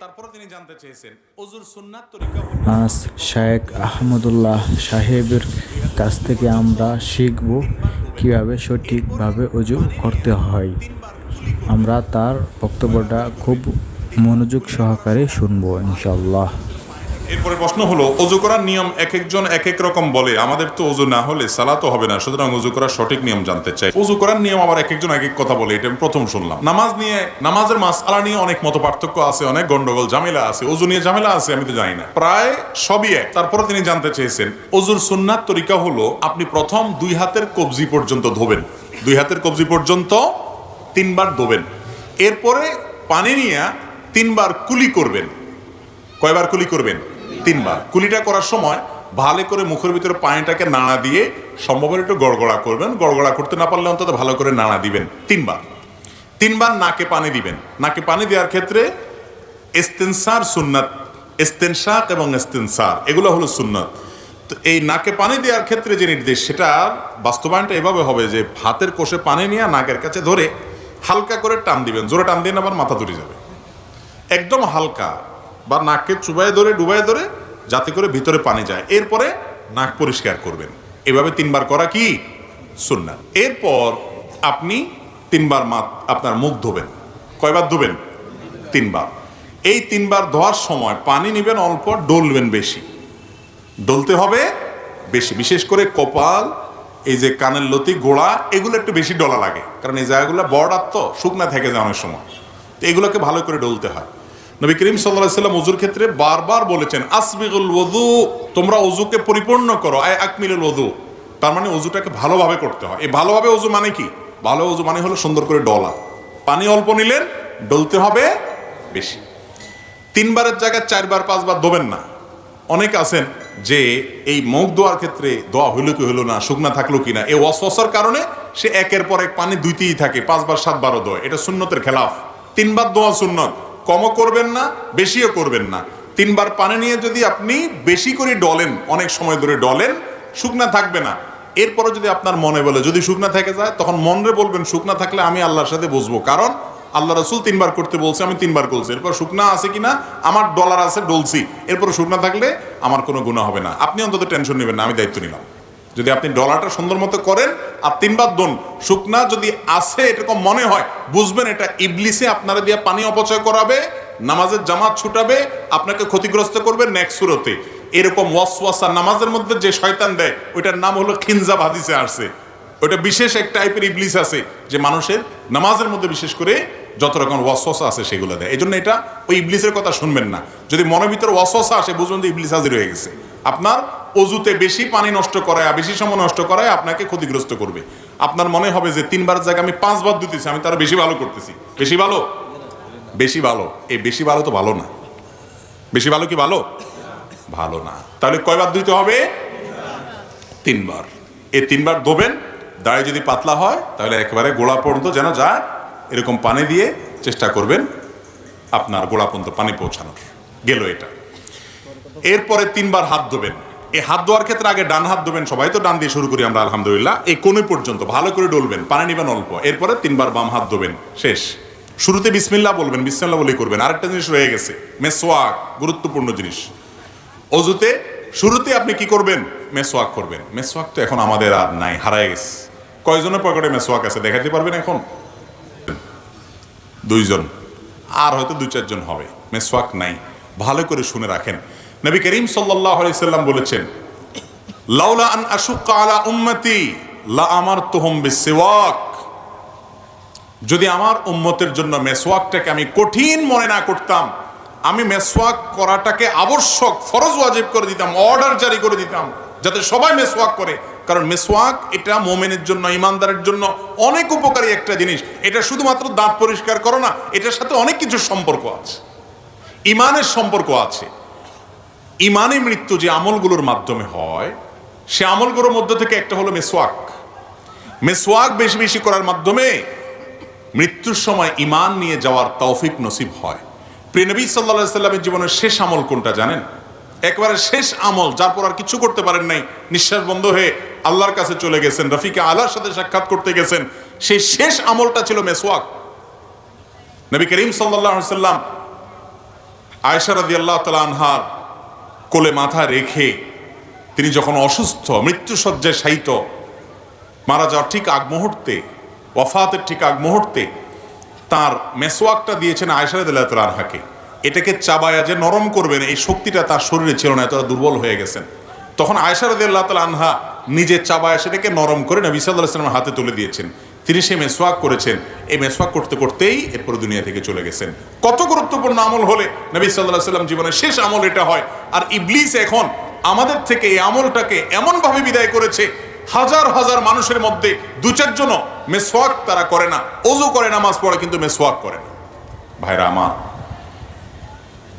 তারপরে তিনি জানতে চেয়েছেন সুন্নাত তরিকা আজ শায়েক আহমদুল্লাহ সাহেবের কাছ থেকে আমরা শিখব কীভাবে সঠিকভাবে অজু করতে হয়। আমরা তার বক্তব্যটা খুব মনোযোগ সহকারে শুনব ইনশাল্লাহ এরপরে প্রশ্ন হলো, অজু করার নিয়ম এক একজন এক এক রকম বলে, আমাদের তো অজু না হলে সালাতো হবে না, সুতরাং অজু করার সঠিক নিয়ম জানতে চাই। অজু করার নিয়ম আবার এক একজন এক এক কথা বলে, এটা আমি প্রথম শুনলাম। নামাজ নিয়ে, নামাজের মাসআলা নিয়ে অনেক মত পার্থক্য আছে, অনেক গন্ডগোল, ঝামেলা আছে, অজু নিয়ে ঝামেলা আছে, আমি তো জানি না। প্রায় সবই এক। তারপরে তিনি জানতে চেয়েছেন, অজুর সুন্নাত তরিকা হলো, আপনি প্রথম দুই হাতের কবজি পর্যন্ত ধোবেন। দুই হাতের কবজি পর্যন্ত তিনবার ধোবেন। এরপরে পানি নিয়ে তিনবার কুলি করবেন। কয়বার কুলি করবেন? তিনবার। কুলিটা করার সময় ভালো করে মুখের ভিতরে পানিটাকে নাড়া দিয়ে সম্ভব একটু গড়গড়া করবেন। গড়গড়া করতে না পারলে অন্তত ভালো করে নাড়া দিবেন। তিনবার। তিনবার নাকে পানি দিবেন। নাকে পানি দেওয়ার ক্ষেত্রে এস্তেনসার সুন্নাত এস্তেনশাক এবং এস্তেনসার এগুলো হলো সুন্নাত। তো এই নাকে পানি দেওয়ার ক্ষেত্রে যে নির্দেশ, সেটা বাস্তবায়নটা এভাবে হবে যে ভাতের কোষে পানি নিয়ে নাকের কাছে ধরে হালকা করে টান দিবেন। জোরে টান দিয়ে আবার মাথা ধরে যাবে। একদম হালকা। বা নাককে চুবাই ধরে ডুবাই ধরে যাতে করে ভিতরে পানি যায়। এরপরে নাক পরিষ্কার করবেন। এভাবে তিনবার করা কি? সুন্নাত। এরপর আপনি তিনবার মাত আপনার মুখ ধোবেন। কয়বার ধোবেন? তিনবার। এই তিনবার ধোয়ার সময় পানি নেবেন অল্প, ডলবেন বেশি। ডলতে হবে বেশি। বিশেষ করে কপাল, এই যে কানের লতি, গোড়া, এগুলো একটু বেশি ডলা লাগে। কারণ এই জায়গাগুলো বর্ডার তো, শুকনা থেকে যায় অনেক সময়। তো এগুলোকে ভালো করে ডলতে হয়। নবী করিম সাল্লাহ সাল্লাম অজুর ক্ষেত্রে বারবার বলেছেন, আসবিগুল ওদু তোমরা অজুকে পরিপূর্ণ করো, আয় আকমিলুল ওদু তার মানে অজুটাকে ভালোভাবে করতে হয়। এই ভালোভাবে অজু মানে কি? ভালো অজু মানে হলো সুন্দর করে ডলা। পানি অল্প নিলেন, ডলতে হবে বেশি। তিনবারের জায়গায় চারবার, পাঁচবার দোবেন না। অনেক আছেন যে এই মুখ দোয়ার ক্ষেত্রে দোয়া হইল কি হইল না, শুকনা থাকল কিনা এই অস্বসার কারণে সে একের পর এক পানি দুইতেই থাকে, পাঁচবার, সাতবারও দোয়। এটা সুন্নতের খেলাফ। তিনবার দোয়া সুন্নত। কমও করবেন না, বেশিও করবেন না। তিনবার পানি নিয়ে যদি আপনি বেশি করে ডলেন, অনেক সময় ধরে ডলেন, শুকনা থাকবে না। এরপরে যদি আপনার মনে বলে, যদি শুকনা থেকে যায়, তখন মনরে বলবেন, শুকনা থাকলে আমি আল্লাহর সাথে বসবো। কারণ আল্লাহ রসুল তিনবার করতে বলছে, আমি তিনবার করছি। এরপর শুকনা আছে কিনা, আমার ডলার আছে, ডলছি। এরপর শুকনা থাকলে আমার কোনো গুণা হবে না। আপনি অন্তত টেনশন নেবেন না, আমি দায়িত্ব নিলাম। যদি আপনি ডলারটা সুন্দর মতো করেন আর তিনবার দোন, শুকনা যদি আসে এরকম মনে হয়, বুঝবেন এটা ইবলিসে আপনারা দিয়ে পানি অপচয় করাবে, নামাজের জামাত ছুটাবে, আপনাকে ক্ষতিগ্রস্ত করবে নেক্সট সুরতে। এরকম ওয়াসওয়াসা নামাজের মধ্যে যে শয়তান দেয়, ওইটার নাম হলো খিনজা হাদিসে আসছে। ওইটা বিশেষ এক টাইপের ইবলিস আছে, যে মানুষের নামাজের মধ্যে বিশেষ করে যত রকম ওয়াসওয়াসা আছে সেগুলো দেয়। এই জন্য এটা ওই ইবলিসের কথা শুনবেন না। যদি মনের ভিতরে ওয়াসওয়াসা আসে, বুঝবেন যে ইবলিস হাজির হয়ে গেছে। আপনার অজুতে বেশি পানি নষ্ট করায়, বেশি সময় নষ্ট করায় আপনাকে ক্ষতিগ্রস্ত করবে। আপনার মনে হবে যে তিনবার জায়গায় আমি পাঁচবার দিতেছি আমি তারা বেশি ভালো করতেছি। বেশি ভালো? বেশি ভালো। এই বেশি ভালো তো ভালো না। বেশি ভালো কি ভালো? ভালো না। তাহলে কয়বার দিতে হবে? তিনবার। এই তিনবার ধোবেন দাড়ি যদি পাতলা হয়, তাহলে একেবারে গোড়া পর্যন্ত যেন যায়, এরকম পানি দিয়ে চেষ্টা করবেন আপনার গোড়া পর্যন্ত পানি পৌঁছানোর। গেল এটা। এরপরে তিনবার হাত ধোবেন। এই হাত ধোয়ার ক্ষেত্রে আগে ডান হাত ধোবেন সবাই, তো ডান দিয়ে শুরু করি আমরা, আলহামদুলিল্লাহ। এই কোণে পর্যন্ত ভালো করে ডলবেন, পানি নেবেন অল্প। এরপরে তিনবার বাম হাত ধোবেন, শেষ। শুরুতে বিসমিল্লা বলবেন, বিসমিল্লাহ বলেই করবেন। আরেকটা জিনিস রয়ে গেছে মেসোয়াক গুরুত্বপূর্ণ জিনিস। অজুতে, শুরুতে আপনি কি করবেন? মেসোয়াক করবেন। মেসোয়াক তো এখন আমাদের আর নাই, হারায় গেছে। কয়জনের পকেটে মেসোয়াক আছে দেখাতে পারবেন এখন? দুইজন। আর হয়তো দুই চারজন হবে মেসোয়াক নাই। ভালো করে শুনে রাখেন। নবী করিম সাল্লাম বলেছেন আন আশুক্কা আলা উম্মতি, লা বিসওয়াক। যদি আমার উম্মতের জন্য মেসওয়াকটাকে আমি কঠিন মনে না করতাম, আমি মেসওয়াক করাটাকে আবশ্যক, ফরজ ওয়াজিব করে দিতাম, অর্ডার জারি করে দিতাম, যাতে সবাই মেসওয়াক করে। কারণ মেসওয়াক এটা মোমেনের জন্য, ইমানদারের জন্য অনেক উপকারী একটা জিনিস। এটা শুধুমাত্র দাঁত পরিষ্কার করো না, এটার সাথে অনেক কিছু সম্পর্ক আছে। ইমানের সম্পর্ক আছে। ইমানে মৃত্যু যে আমলগুলোর মাধ্যমে হয়, সে আমলগুলোর মধ্যে থেকে একটা হলো মেসওয়াক। মেসওয়াক বেশি বেশি করার মাধ্যমে মৃত্যুর সময় ইমান নিয়ে যাওয়ার তৌফিক নসিব হয়। প্রিয়নবী সাল্লা সাল্লামের জীবনের শেষ আমল কোনটা জানেন? একবারে শেষ আমল, যার পর আর কিছু করতে পারেন নাই, নিঃশ্বাস বন্ধ হয়ে আল্লাহর কাছে চলে গেছেন, রফিকে আল্লাহর সাথে সাক্ষাৎ করতে গেছেন। সেই শেষ আমলটা ছিল মেসওয়াক। নবী করিম সাল্লাহ সাল্লাম আয়সা রাদি আল্লাহ তালা আনহার কোলে মাথা রেখে তিনি যখন অসুস্থ মৃত্যুসজ্জায় শায়িত, মারা যাওয়ার ঠিক আগ মুহূর্তে, ওয়াফাতের ঠিক আগ মুহূর্তে তার মেসোয়াকটা দিয়েছেন আয়সা রাদি আল্লাহ তালা আনহাকে এটাকে চাবায়া যে নরম করবেন, এই শক্তিটা তার শরীরে ছিল না, এতটা দুর্বল হয়ে গেছেন। তখন আয়সা রাদি আল্লাহ আনহা নিজের চাবায়া সেটাকে নরম করে নবী সাল্লাহ হাতে তুলে দিয়েছেন। তিনি সে মেসোয়াক করেছেন। এই মেসোয়াক করতে করতেই এরপরে দুনিয়া থেকে চলে গেছেন। কত গুরুত্বপূর্ণ আমল হলে নবী সাল্লাহ সাল্লাম জীবনের শেষ আমল এটা হয়। আর ইবলিস এখন আমাদের থেকে এই আমলটাকে এমনভাবে বিদায় করেছে, হাজার হাজার মানুষের মধ্যে দু চারজন মেসোয়াক তারা করে না। অজু করে, নামাজ পড়ে, কিন্তু মেসোয়াক করে না। ভাইরা আমার,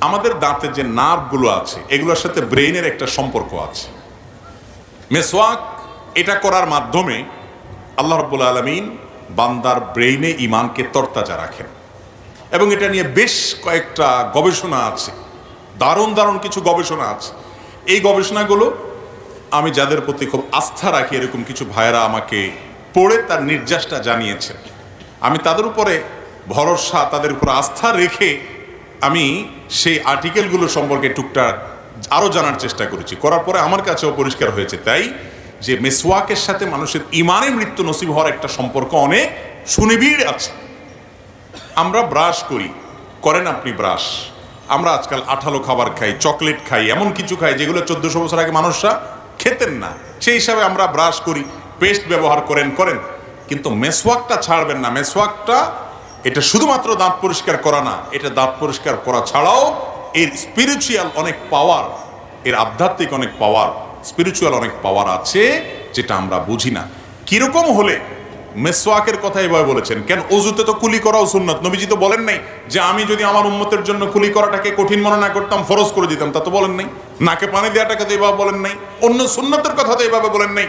আমাদের দাঁতের যে নার্ভগুলো আছে, এগুলোর সাথে ব্রেইনের একটা সম্পর্ক আছে। মেসোয়াক এটা করার মাধ্যমে আল্লাহ রব্বুল আলমিন বান্দার ব্রেইনে ইমানকে তরতাজা রাখেন। এবং এটা নিয়ে বেশ কয়েকটা গবেষণা আছে। দারুণ দারুণ কিছু গবেষণা আছে। এই গবেষণাগুলো আমি যাদের প্রতি খুব আস্থা রাখি, এরকম কিছু ভাইয়েরা আমাকে পড়ে তার নির্যাসটা জানিয়েছেন। আমি তাদের উপরে ভরসা, তাদের উপর আস্থা রেখে আমি সেই আর্টিকেলগুলো সম্পর্কে টুকটাক আরও জানার চেষ্টা করেছি। করার পরে আমার কাছেও পরিষ্কার হয়েছে। তাই যে মেসওয়াকের সাথে মানুষের ইমানে মৃত্যু নসিব হওয়ার একটা সম্পর্ক অনেক সুনিবিড় আছে। আমরা ব্রাশ করি। করেন আপনি ব্রাশ। আমরা আজকাল আঠালো খাবার খাই, চকলেট খাই, এমন কিছু খাই যেগুলো চোদ্দশো বছর আগে মানুষরা খেতেন না। সেই হিসাবে আমরা ব্রাশ করি, পেস্ট ব্যবহার করেন করেন। কিন্তু মেসওয়াকটা ছাড়বেন না। মেসওয়াকটা এটা শুধুমাত্র দাঁত পরিষ্কার করা না, এটা দাঁত পরিষ্কার করা ছাড়াও এর স্পিরিচুয়াল অনেক পাওয়ার এর আধ্যাত্মিক অনেক পাওয়ার স্পিরিচুয়াল অনেক পাওয়ার আছে, যেটা আমরা বুঝি না। কীরকম হলে? মেসোয়াকের কথা এভাবে বলেছেন, কেন? অজুতে তো কুলি করাও সুন্নত। নবীজি তো বলেন নাই যে, আমি যদি আমার উম্মতের জন্য কুলি করাটাকে কঠিন মনে না করতাম, ফরজ করে দিতাম। তা তো বলেন নাই। নাকে পানি দেওয়াটাকে তো এভাবে বলেন নাই। অন্য সুন্নতের কথা তো এভাবে বলেন নাই।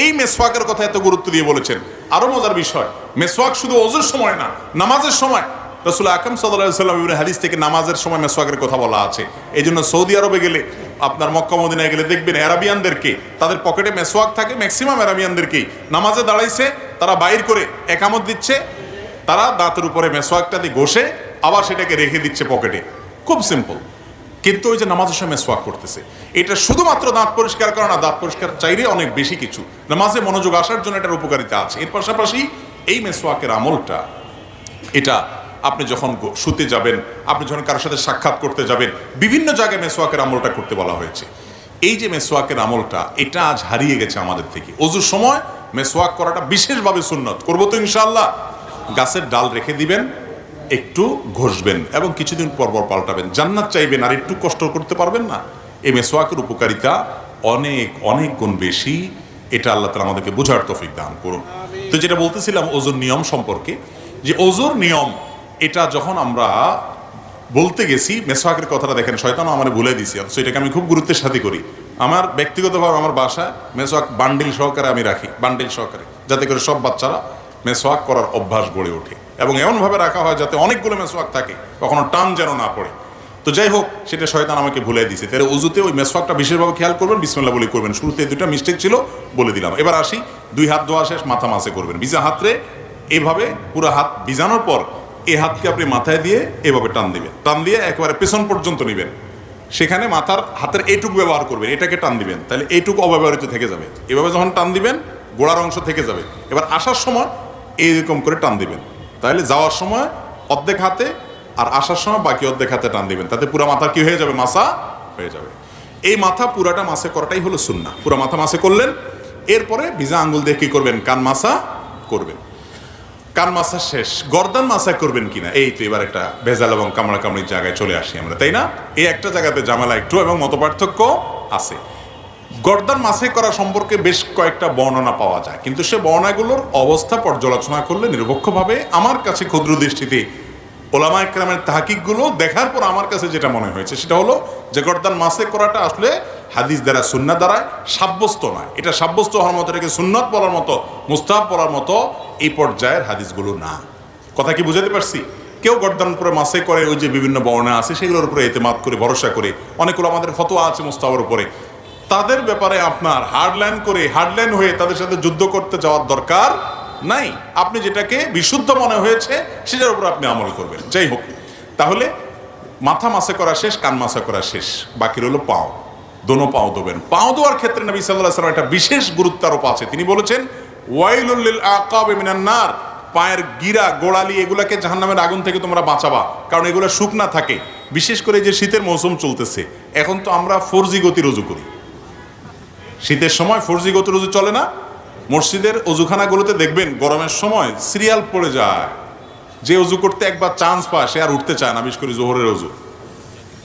এই মেসওয়াকের কথা এত গুরুত্ব দিয়ে বলেছেন। আরও মজার বিষয়, মেসওয়াক শুধু অজুর সময় না, নামাজের সময়। রসুল আকাম সাল্লাহ সাল্লাম হাদিস থেকে নামাজের সময় মেসওয়াকের কথা বলা আছে। এই জন্য সৌদি আরবে গেলে আপনার মক্কা মদিনায় গেলে দেখবেন অ্যারাবিয়ানদেরকে তাদের পকেটে মেসওয়াক থাকে ম্যাক্সিমাম অ্যারাবিয়ানদেরকেই। নামাজে দাঁড়াইছে, তারা বাইর করে একামত দিচ্ছে, তারা দাঁতের উপরে মেসওয়াকটা দিয়ে ঘষে আবার সেটাকে রেখে দিচ্ছে পকেটে। খুব সিম্পল কিন্তু ওই যে নামাজের সময় মেসওয়াক করতেছে, এটা শুধুমাত্র দাঁত পরিষ্কার করে না, দাঁত পরিষ্কার চাইলে অনেক বেশি কিছু। নামাজে মনোযোগ আসার জন্য এটার উপকারিতা আছে। এর পাশাপাশি এই মেসওয়াকের আমলটা, এটা আপনি যখন শুতে যাবেন, আপনি যখন কারোর সাথে সাক্ষাৎ করতে যাবেন, বিভিন্ন জায়গায় মেসোয়াকের আমলটা করতে বলা হয়েছে। এই যে মেসোয়াকের আমলটা, এটা আজ হারিয়ে গেছে আমাদের থেকে। অজুর সময় মেসোয়াক করাটা বিশেষভাবে সুন্নত। করব তো ইনশাল্লাহ গাছের ডাল রেখে দিবেন, একটু ঘষবেন এবং কিছুদিন পর পর পাল্টাবেন। জান্নাত চাইবেন আর একটু কষ্ট করতে পারবেন না। এই মেসোয়াকের উপকারিতা অনেক অনেক গুণ বেশি। এটা আল্লাহ তালা আমাদেরকে বোঝার তফিক দান করুন। তো যেটা বলতেছিলাম ওজোর নিয়ম সম্পর্কে, যে ওজোর নিয়ম এটা যখন আমরা বলতে গেছি মেসওয়াকের কথাটা দেখেন, শয়তানও আমার ভুলে দিছি অথচ এটাকে আমি খুব গুরুত্বের সাথে করি। আমার ব্যক্তিগতভাবে আমার বাসায় মেসোয়াক বান্ডিল সহকারে আমি রাখি, বান্ডিল সহকারে, যাতে করে সব বাচ্চারা মেসওয়াক করার অভ্যাস গড়ে ওঠে। এবং এমনভাবে রাখা হয় যাতে অনেকগুলো মেসওয়াক থাকে, কখনো টান যেন না পড়ে। তো যাই হোক, সেটা শয়তান আমাকে ভুলে দিছে তাহলে উজুতে ওই মেসওয়াকটা বিশেষভাবে খেয়াল করবেন বিসমিল্লা বলে করবেন। শুরুতে দুটা মিস্টেক ছিল, বলে দিলাম। এবার আসি, দুই হাত ধোয়া শেষ, মাথা মাসে করবেন। ভিজা হাতরে এভাবে পুরো হাত ভিজানোর পর এই হাতকে আপনি মাথায় দিয়ে এভাবে টান দিবেন। টান দিয়ে একেবারে পেছন পর্যন্ত নেবেন। সেখানে মাথার হাতের এইটুকু ব্যবহার করবেন, এটাকে টান দিবেন। তাহলে এইটুকু অব্যবহৃত থেকে যাবে। এভাবে যখন টান দিবেন, গোড়ার অংশ থেকে যাবে। এবার আসার সময় এইরকম করে টান দিবেন। তাহলে যাওয়ার সময় অর্ধেক হাতে আর আসার সময় বাকি অর্ধেক হাতে টান দিবেন। তাতে পুরো মাথা কি হয়ে যাবে? মাসা হয়ে যাবে। এই মাথা পুরাটা মাসে করাটাই হলো সুন্না পুরো মাথা মাসে করলেন। এরপরে ভিজা আঙ্গুল দিয়ে কী করবেন? কান মাসা করবেন। কান মাসা শেষ? গর্দান মাসা করবেন কিনা? এই তো এবার একটা ভেজাল এবং কামড়া কামড়ির জায়গায় চলে আসি আমরা, তাই না? এই একটা জায়গাতে জামালা একটু এবং মত পার্থক্য আছে। গর্দান মাসে করা সম্পর্কে বেশ কয়েকটা বর্ণনা পাওয়া যায়, কিন্তু সে বর্ণনাগুলোর অবস্থা পর্যালোচনা করলে নিরপেক্ষভাবে আমার কাছে ক্ষুদ্র দৃষ্টিতে ওলামা একরামের তাহাকিকগুলো দেখার পর আমার কাছে যেটা মনে হয়েছে, সেটা হলো যে গর্দান মাসে করাটা আসলে হাদিস দ্বারা সুন্না দ্বারা সাব্যস্ত নয়। এটা সাব্যস্ত হওয়ার মতো, এটাকে সুন্নত বলার মতো, মুস্তাহাব বলার মতো এই পর্যায়ের হাদিসগুলো না। কথা কি বুঝাতে পারছি? কেউ গর্দান উপরে মাসে করে, ওই যে বিভিন্ন বর্ণা আছে, সেগুলোর উপরে এতেমাদ করে, ভরসা করে অনেকগুলো আমাদের ফতোয়া আছে মুস্তাহাবের উপরে। তাদের ব্যাপারে আপনার হার্ডলাইন করে হার্ডলাইন হয়ে তাদের সাথে যুদ্ধ করতে যাওয়ার দরকার নাই, আপনি যেটাকে বিশুদ্ধ মনে হয়েছে, সেটার উপর আপনি আমল করবেন। যাই হোক, তাহলে মাথা মাসে করা শেষ, কান মাসে করা শেষ। বাকি রইল পাও। দোনো পাও দেবেন। পাও দেওয়ার ক্ষেত্রে নবী সাল্লাহ সাল্লাম একটা বিশেষ গুরুত্ব আরোপ আছে। তিনি বলেছেন ওয়াইলুল্লিল আকাবে মিনান নার। পায়ের গিরা, গোড়ালি, এগুলাকে জাহান্নামের আগুন থেকে তোমরা বাঁচাবা। কারণ এগুলো শুকনা থাকে। বিশেষ করে যে শীতের মৌসুম চলতেছে, এখন তো আমরা ফোর জি গতি রুজু করি। শীতের সময় ফোর জি গতি রুজু চলে না? মসজিদের অজুখানাগুলোতে দেখবেন গরমের সময় সিরিয়াল পড়ে যায়। যে অজু করতে একবার চান্স পায়, সে আর উঠতে চায় না, বিশেষ করে জোহরের অজু।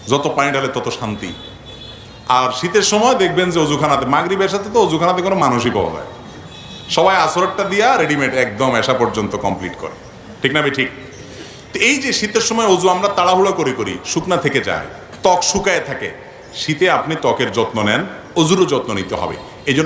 যত পানি ঢালে তত শান্তি। আর শীতের সময় দেখবেন যে অজুখানাতে, মাগরিবের সাথে তো অজুখানাতে কোনো মানুষই পাওয়া যায়। সবাই আসরটা দিয়া রেডিমেড একদম এসা পর্যন্ত কমপ্লিট করে। ঠিক না ঠিক। তো এই যে শীতের সময় অজু আমরা তাড়াহুড়ো করে, করি, শুকনা থেকে যায়, ত্বক শুকায় থাকে, শীতে আপনি ত্বকের যত্ন নেন, অজুরও যত্ন নিতে হবে।